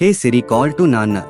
Hey Siri call to Nana.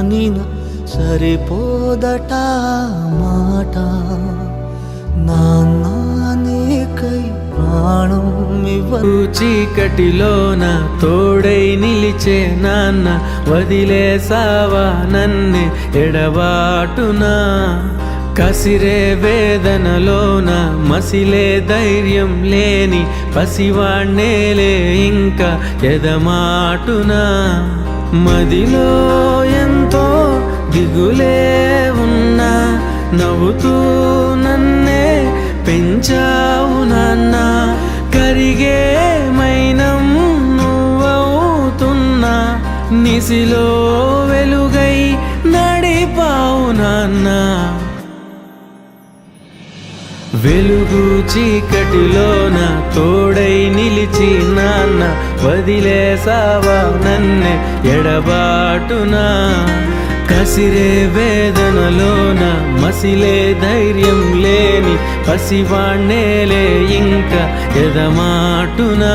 మనిన సరిపోదట మాట. నాన్న నీకై ప్రాణం ఇవ్వ చీకటిలోన తోడై నిలిచే నాన్న వదిలేసావా నన్నే ఎడబాటునా? కసిరే వేదనలోన మసిలే ధైర్యం లేని పసివాణ్ణేలే ఇంకా ఎదమాటునా? మదిలో ఎంతో దిగులే ఉన్నా నవ్వుతూ నన్నే పెంచావు నాన్న. కరిగే మైనం నువ్వవుతున్నా నిసిలో వెలుగై నడిపావు నాన్నా. వెలుగు చీకటిలోన తోడై నిలిచి నాన్న వదిలేసావా నన్నే ఎడబాటునా? కసిరే వేదనలోన మసిలే ధైర్యం లేని పసివాణ్ణేలే ఇంకా ఎదమాటునా?